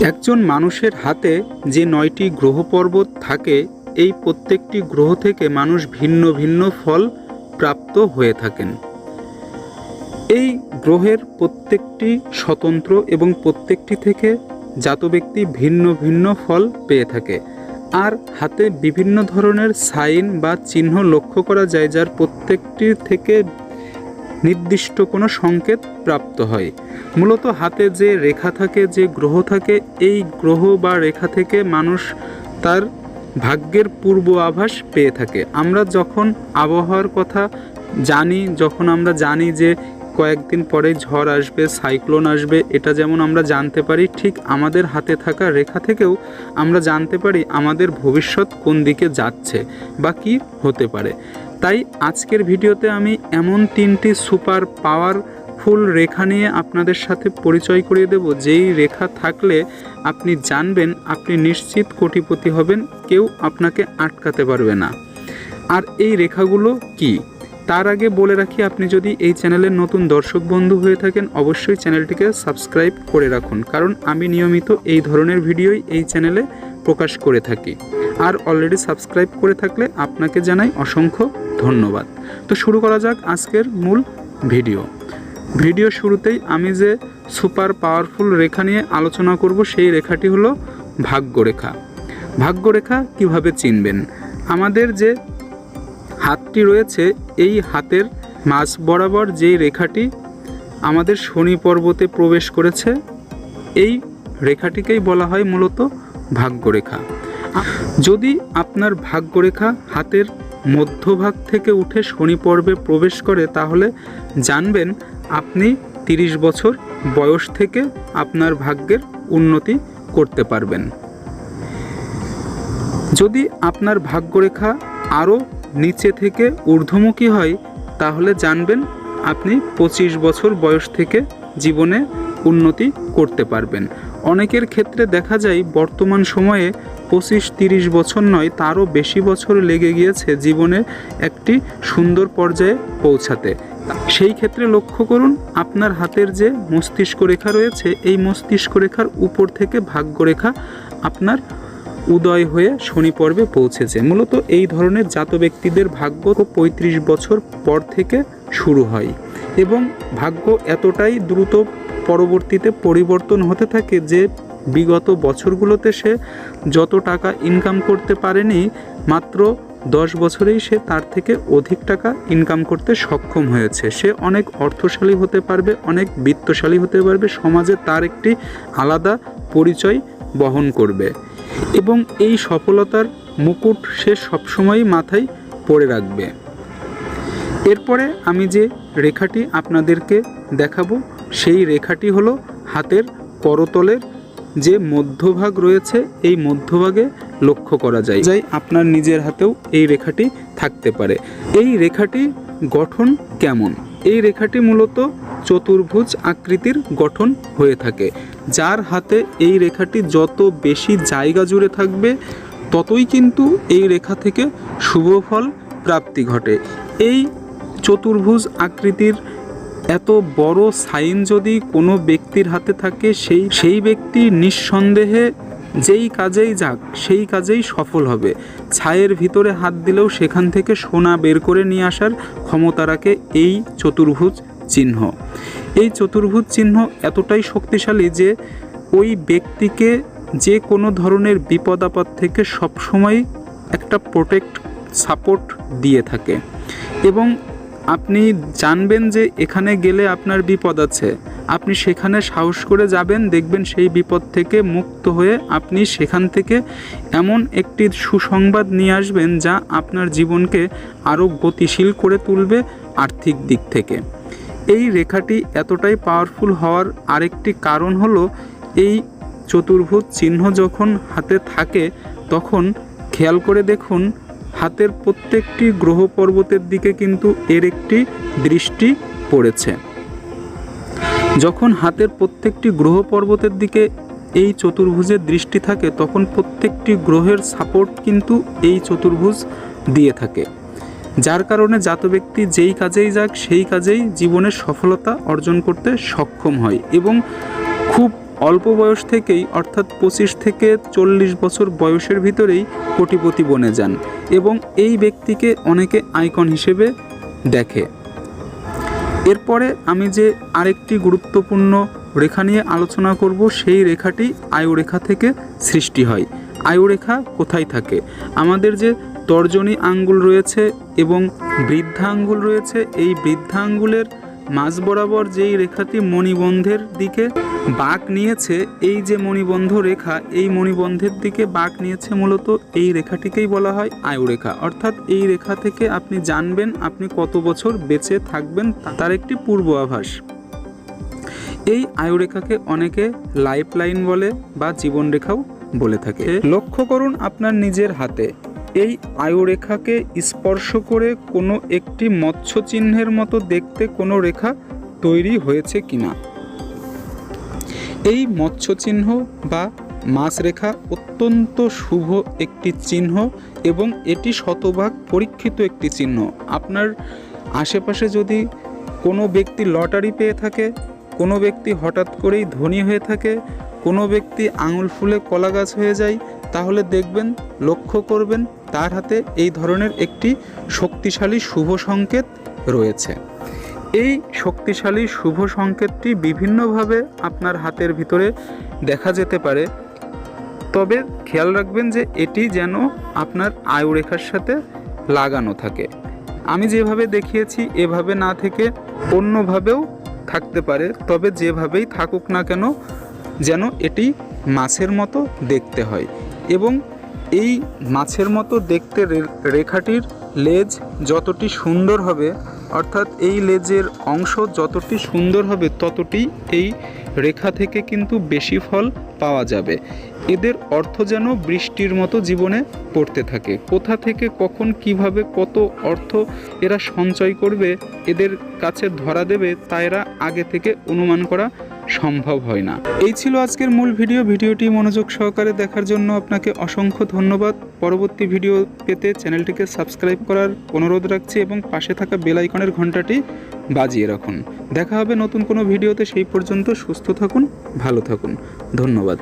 একজন মানুষের হাতে যে নয়টি গ্রহ পর্বত থাকে, এই প্রত্যেকটি গ্রহ থেকে মানুষ ভিন্ন ভিন্ন ফল প্রাপ্ত হয়ে থাকেন। এই গ্রহের প্রত্যেকটি স্বতন্ত্র এবং প্রত্যেকটি থেকে জাত ব্যক্তি ভিন্ন ভিন্ন ফল পেয়ে থাকে। আর হাতে বিভিন্ন ধরনের সাইন বা চিহ্ন লক্ষ্য করা যায়, যার প্রত্যেকটি থেকে নির্দিষ্ট কোনো সংকেত প্রাপ্ত হয়। মূলত হাতে যে রেখা থাকে, যে গ্রহ থাকে, এই গ্রহ বা রেখা থেকে মানুষ তার ভাগ্যের পূর্ব আভাস পেয়ে থাকে। আমরা যখন আবহাওয়ার কথা জানি, যখন আমরা জানি যে কয়েকদিন পরে ঝড় আসবে, সাইক্লোন আসবে, এটা যেমন আমরা জানতে পারি, ঠিক আমাদের হাতে থাকা রেখা থেকেও আমরা জানতে পারি আমাদের ভবিষ্যৎ কোন দিকে যাচ্ছে বা কী হতে পারে। তাই আজকের ভিডিওতে আমি এমন তিনটি সুপার পাওয়ারফুল রেখা নিয়ে আপনাদের সাথে পরিচয় করিয়ে দেব। যেই রেখা থাকলে আপনি জানবেন, আপনি নিশ্চিত কোটিপতি হবেন, কেউ আপনাকে আটকাতে পারবে না। আর এই রেখাগুলো কি? তার আগে বলে রাখি, আপনি যদি এই চ্যানেলের নতুন দর্শক বন্ধু হয়ে থাকেন, অবশ্যই চ্যানেলটিকে সাবস্ক্রাইব করে রাখুন। কারণ আমি নিয়মিত এই ধরনের ভিডিওই এই চ্যানেলে প্রকাশ করে থাকি। আর অলরেডি সাবস্ক্রাইব করে থাকলে আপনাকে জানাই অসংখ্য ধন্যবাদ। তো শুরু করা যাক আজকের মূল ভিডিও। ভিডিও শুরুতেই আমি যে সুপার পাওয়ারফুল রেখা নিয়ে আলোচনা করব, সেই রেখাটি হলো ভাগ্যরেখা। ভাগ্যরেখা কীভাবে চিনবেন? আমাদের যে হাতটি রয়েছে, এই হাতের মাঝ বরাবর যেই রেখাটি আমাদের শনি পর্বতে প্রবেশ করেছে, এই রেখাটিকেই বলা হয় মূলত ভাগ্যরেখা। যদি আপনার ভাগ্যরেখা হাতের মধ্যভাগ থেকে উঠে শনি পর্বে প্রবেশ করে, তাহলে জানবেন আপনি তিরিশ বছর বয়স থেকে আপনার ভাগ্যের উন্নতি করতে পারবেন। যদি আপনার ভাগ্যরেখা আরও নিচে থেকে ঊর্ধ্বমুখী হয়, তাহলে জানবেন আপনি পঁচিশ বছর বয়স থেকে জীবনে উন্নতি করতে পারবেন। অনেকের ক্ষেত্রে দেখা যায় বর্তমান সময়ে পঁচিশ তিরিশ বছর নয়, তারও বেশি বছর লেগে গিয়েছে জীবনে একটি সুন্দর পর্যায়ে পৌঁছাতে। সেই ক্ষেত্রে লক্ষ্য করুন, আপনার হাতের যে মস্তিষ্ক রেখা রয়েছে, এই মস্তিষ্ক রেখার উপর থেকে ভাগ্যরেখা আপনার উদয় হয়ে শনি পর্বে পৌঁছেছে। মূলত এই ধরনের জাত ব্যক্তিদের ভাগ্য পঁয়ত্রিশ বছর পর থেকে শুরু হয় এবং ভাগ্য এতটাই দ্রুত পরবর্তীতে পরিবর্তন হতে থাকে যে বিগত বছরগুলোতে সে যত টাকা ইনকাম করতে পারেনি, মাত্র দশ বছরেই সে তার থেকে অধিক টাকা ইনকাম করতে সক্ষম হয়েছে। সে অনেক অর্থশালী হতে পারবে, অনেক বিত্তশালী হতে পারবে, সমাজে তার একটি আলাদা পরিচয় বহন করবে। এবং এই সফলতার মুকুট সে সবসময়ই মাথায় পরে রাখবে। এরপরে আমি যে রেখাটি আপনাদেরকে দেখাবো সেই রেখাটি হলো হাতের করতলের যে মধ্যভাগ রয়েছে, এই মধ্যভাগে লক্ষ্য করা যায়। যাই, আপনার নিজের হাতেও এই রেখাটি থাকতে পারে। এই রেখাটি গঠন কেমন? এই রেখাটি মূলত চতুর্ভুজ আকৃতির গঠন হয়ে থাকে। যার হাতে এই রেখাটি যত বেশি জায়গা জুড়ে থাকবে, ততই কিন্তু এই রেখা থেকে শুভ ফল প্রাপ্তি ঘটে। এই চতুর্ভুজ আকৃতির এত বড় সাইন যদি কোনো ব্যক্তির হাতে থাকে, সেই সেই ব্যক্তি নিঃসন্দেহে যেই কাজেই যাক, সেই কাজেই সফল হবে। ছায়ের ভিতরে হাত দিলেও সেখান থেকে সোনা বের করে নিয়ে আসার ক্ষমতা রাখে এই চতুর্ভুজ চিহ্ন। এই চতুর্ভুজ চিহ্ন এতটাই শক্তিশালী যে ওই ব্যক্তিকে যে কোনো ধরনের বিপদ আপদ থেকে সবসময় একটা প্রোটেক্ট সাপোর্ট দিয়ে থাকে। এবং আপনি জানবেন যে এখানে গেলে আপনার বিপদ আছে। আপনি সেখানে সাহস করে যাবেন, দেখবেন সেই বিপদ থেকে মুক্ত হয়ে আপনি সেখান থেকে এমন একটি সুসংবাদ নিয়ে আসবেন যা আপনার জীবনকে আরও গতিশীল করে তুলবে আর্থিক দিক থেকে। এই রেখাটি এতটাই পাওয়ারফুল হওয়ার আরেকটি কারণ হলো, এই চতুর্ভুজ চিহ্ন যখন হাতে থাকে, তখন খেয়াল করে দেখুন হাতের প্রত্যেকটি গ্রহ পর্বতের দিকে কিন্তু এর একটি দৃষ্টি পড়েছে। যখন হাতের প্রত্যেকটি গ্রহ পর্বতের দিকে এই চতুর্ভুজের দৃষ্টি থাকে, তখন প্রত্যেকটি গ্রহের সাপোর্ট কিন্তু এই চতুর্ভুজ দিয়ে থাকে। যার কারণে জাত ব্যক্তি যেই কাজেই যাক, সেই কাজেই জীবনের সফলতা অর্জন করতে সক্ষম হয় এবং খুব অল্প বয়স থেকেই, অর্থাৎ পঁচিশ থেকে চল্লিশ বছর বয়সের ভিতরেই কোটিপতি বনে যান এবং এই ব্যক্তিকে অনেকে আইকন হিসেবে দেখে। এরপরে আমি যে আরেকটি গুরুত্বপূর্ণ রেখা নিয়ে আলোচনা করব, সেই রেখাটি আয়ুরেখা থেকে সৃষ্টি হয়। আয়ুরেখা কোথায় থাকে? আমাদের যে তর্জনী আঙ্গুল রয়েছে এবং বৃদ্ধা আঙ্গুল রয়েছে, এই বৃদ্ধা আঙ্গুলের মাঝ বরাবর যেই রেখাটি মণিবন্ধের দিকে বাঁক নিয়েছে, এই যে মণিবন্ধ রেখা, এই মণিবন্ধের দিকে বাঁক নিয়েছে মূলত, এই রেখাটিকেই বলা হয় আয়ুরেখা। অর্থাৎ এই রেখা থেকে আপনি জানবেন আপনি কত বছর বেঁচে থাকবেন তার একটি পূর্ব আভাস। এই আয়ুরেখাকে অনেকে লাইফ লাইন বলে বা জীবনরেখাও বলে থাকে। লক্ষ্য করুন আপনার নিজের হাতে। এই আয়ুরেখাকে স্পর্শ করে কোনো একটি মৎস্য চিহ্নের মতো দেখতে কোনো রেখা তৈরি হয়েছে কিনা। এই মৎস্য চিহ্ন বা মাছ রেখা অত্যন্ত শুভ একটি চিহ্ন এবং এটি শতভাগ পরীক্ষিত একটি চিহ্ন। আপনার আশেপাশে যদি কোনো ব্যক্তি লটারি পেয়ে থাকে, কোনো ব্যক্তি হঠাৎ করেই ধনী হয়ে থাকে, কোনো ব্যক্তি আঙুল ফুলে কলা গাছ হয়ে যায়, তাহলে দেখবেন, লক্ষ্য করবেন তার হাতে এই ধরনের একটি শক্তিশালী শুভ সংকেত রয়েছে। এই শক্তিশালী শুভ সংকেতটি বিভিন্নভাবে আপনার হাতের ভিতরে দেখা যেতে পারে। তবে খেয়াল রাখবেন যে এটি যেন আপনার আয়ুরেখার সাথে লাগানো থাকে। আমি যেভাবে দেখিয়েছি, এভাবে না থেকে অন্যভাবেও থাকতে পারে। তবে যেভাবেই থাকুক না কেন, যেন এটি মাছের মতো দেখতে হয় এবং এই মাছের মতো দেখতে রেখাটির লেজ যতটি সুন্দর হবে, অর্থাৎ এই লেজের অংশ যতটি সুন্দর হবে, ততটি এই রেখা থেকে কিন্তু বেশি ফল পাওয়া যাবে। এদের অর্থ যেন বৃষ্টির মতো জীবনে পড়তে থাকে। কোথা থেকে কখন কীভাবে কত অর্থ এরা সঞ্চয় করবে, এদের কাছে ধরা দেবে, তা এরা আগে থেকে অনুমান করা সম্ভব হয় না। এই ছিল আজকের মূল ভিডিও। ভিডিওটি মনোযোগ সহকারে দেখার জন্য আপনাকে অসংখ্য ধন্যবাদ। পরবর্তী ভিডিও পেতে চ্যানেলটিকে সাবস্ক্রাইব করার অনুরোধ রাখছি এবং পাশে থাকা বেল আইকনের ঘন্টাটি বাজিয়ে রাখুন। দেখা হবে নতুন কোনো ভিডিওতে। সেই পর্যন্ত সুস্থ থাকুন, ভালো থাকুন। ধন্যবাদ।